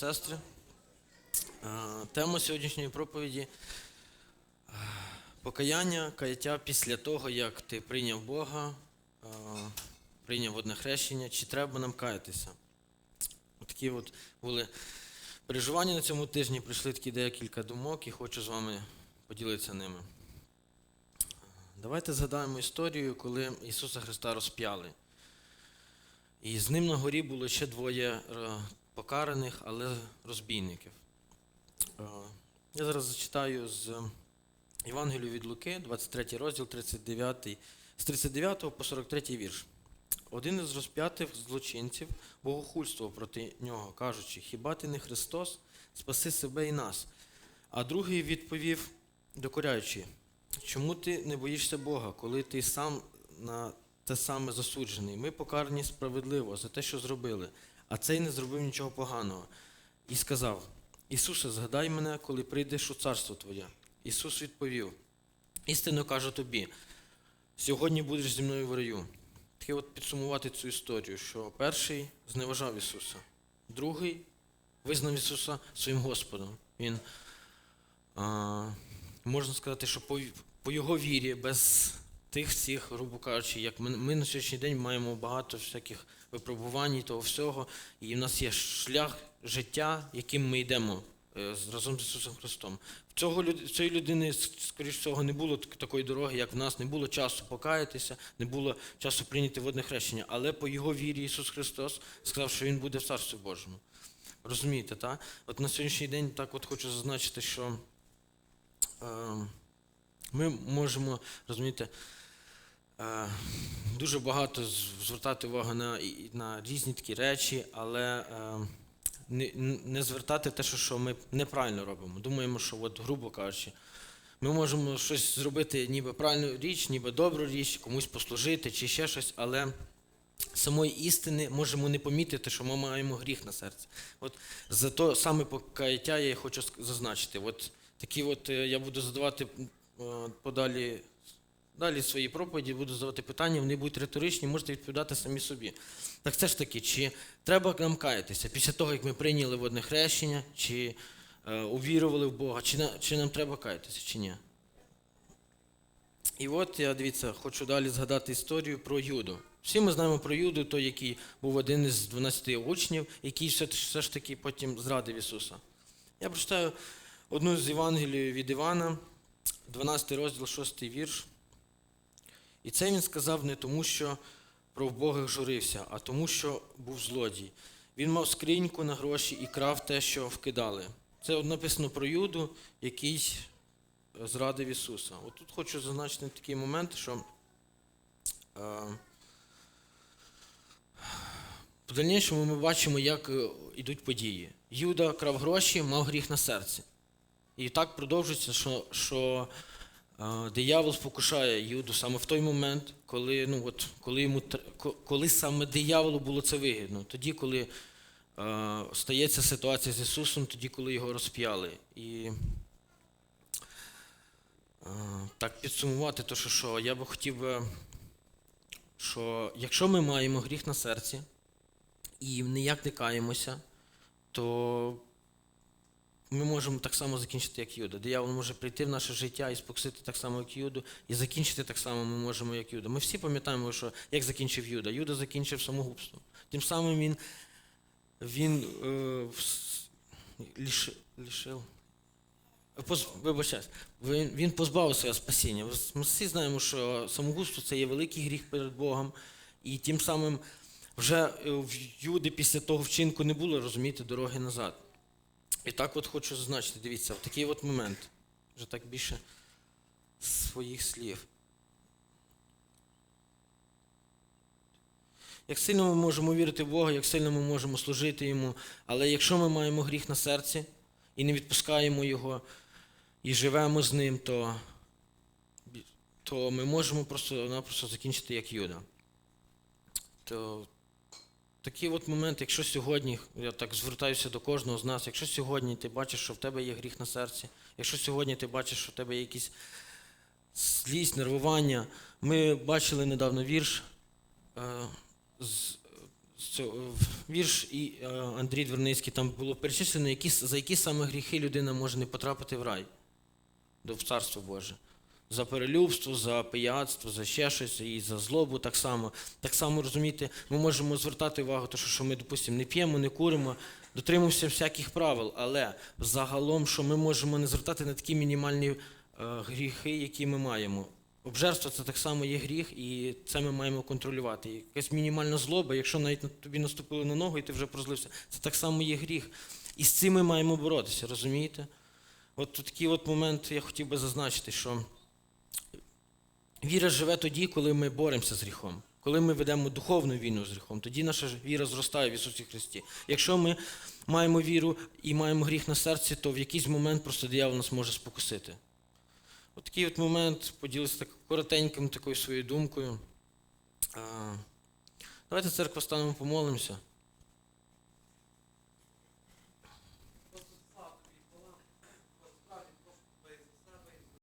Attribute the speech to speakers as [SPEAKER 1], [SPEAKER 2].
[SPEAKER 1] сестри. Тема сьогоднішньої проповіді покаяння, каяття після того, як ти прийняв Бога, прийняв одне хрещення, чи треба нам каятися. Такі от були переживання на цьому тижні, прийшли такі декілька думок і хочу з вами поділитися ними. Давайте згадаємо історію, коли Ісуса Христа розп'яли. І з ним на горі було ще двоє е, покараних, але розбійників. Е, Я зараз зачитаю з Євангелію від Луки, 23 розділ, 39, з 39 по 43 вірш. Один із розп'ятих злочинців богохульствував проти нього, кажучи, хіба ти не Христос, спаси себе і нас. А другий відповів, докоряючи, чому ти не боїшся Бога, коли ти сам на те саме засуджений? Ми покарані справедливо за те, що зробили, а цей не зробив нічого поганого. І сказав: Ісусе, згадай мене, коли прийдеш у царство Твоє. Ісус відповів: істинно кажу тобі, сьогодні будеш зі мною в раю. Таке от підсумувати цю історію, що перший зневажав Ісуса, другий визнав Ісуса своїм Господом. Він, а, можна сказати, що по, по Його вірі, без тих всіх, грубо кажучи, як ми, ми на сьогоднішній день маємо багато всяких випробувань і того всього, і в нас є шлях життя, яким ми йдемо е, разом з Ісусом Христом. В цього, в цієї людини, скоріш всього, не було такої дороги, як в нас, не було часу покаятися, не було часу прийняти водне хрещення. Але по його вірі Ісус Христос сказав, що Він буде в Царстві Божому. Розумієте, так? От на сьогоднішній день так от хочу зазначити, що е, ми можемо, розумієте, дуже багато звертати увагу на, на різні такі речі, але е, не, не звертати те, що, ми неправильно робимо. Думаємо, що, от, грубо кажучи, ми можемо щось зробити ніби правильну річ, ніби добру річ, комусь послужити чи ще щось, але самої істини можемо не помітити, що ми маємо гріх на серці. От за то саме покаяття я хочу зазначити. От такі от е, я буду задавати е, подалі. Далі свої проповіді буду задавати питання, вони будуть риторичні, можете відповідати самі собі. Так це ж таки, чи треба нам каятися після того, як ми прийняли водне хрещення, чи е, увірували в Бога, чи, чи нам треба каятися, чи ні? І от я дивіться, хочу далі згадати історію про Юду. Всі ми знаємо про Юду, той, який був один із 12 учнів, який все, все ж таки потім зрадив Ісуса. Я прочитаю одну з Євангелії від Івана, 12 розділ, 6 вірш. І це він сказав не тому, що про вбогих журився, а тому, що був злодій. Він мав скриньку на гроші і крав те, що вкидали. Це написано про Юду, який зрадив Ісуса. От тут хочу зазначити такий момент, що е, в дальнішому ми бачимо, як е, йдуть події. Юда крав гроші, мав гріх на серці. І так продовжується, що, що е, диявол спокушає Юду саме в той момент, коли, ну, от, коли, йому, коли саме дияволу було це вигідно. Тоді, коли е, стається ситуація з Ісусом, тоді, коли його розп'яли. І е, так підсумувати, то що, що я би хотів що якщо ми маємо гріх на серці і ніяк не каємося, то ми можемо так само закінчити, як Юда. Диявол може прийти в наше життя і спокусити так само, як Юду, і закінчити так само ми можемо, як Юда. Ми всі пам'ятаємо, що як закінчив Юда. Юда закінчив самогубством. Тим самим він, він е, ліш, лишив. Поз, вибачаюсь, він, він позбавився спасіння. Ми всі знаємо, що самогубство це є великий гріх перед Богом, і тим самим вже е, в Юди після того вчинку не було, розумієте, дороги назад. І так от хочу зазначити, дивіться, в такий от момент, вже так більше своїх слів. Як сильно ми можемо вірити в Бога, як сильно ми можемо служити Йому, але якщо ми маємо гріх на серці і не відпускаємо Його, і живемо з ним, то, то ми можемо просто-напросто закінчити як Юда. То Такий от момент, якщо сьогодні, я так звертаюся до кожного з нас, якщо сьогодні ти бачиш, що в тебе є гріх на серці, якщо сьогодні ти бачиш, що в тебе є якісь злість, нервування, ми бачили недавно вірш е, з, з вірш і е, Андрій Дверницький там було перечислено, які, за які саме гріхи людина може не потрапити в рай, до в Царство Боже. За перелюбство, за пияцтво, за ще щось, і за злобу так само. Так само, розумієте, ми можемо звертати увагу, то, що, ми, допустимо, не п'ємо, не куримо, дотримуємося всяких правил, але загалом, що ми можемо не звертати на такі мінімальні е, гріхи, які ми маємо. Обжерство це так само є гріх, і це ми маємо контролювати. Якась мінімальна злоба, якщо навіть на- тобі наступили на ногу і ти вже прозлився, це так само є гріх. І з цим ми маємо боротися, розумієте? От такий от момент я хотів би зазначити, що віра живе тоді, коли ми боремося з гріхом. Коли ми ведемо духовну війну з гріхом, тоді наша віра зростає в Ісусі Христі. Якщо ми маємо віру і маємо гріх на серці, то в якийсь момент просто диявол нас може спокусити. От такий от момент поділився так коротеньким такою своєю думкою. Давайте церква станемо помолимося.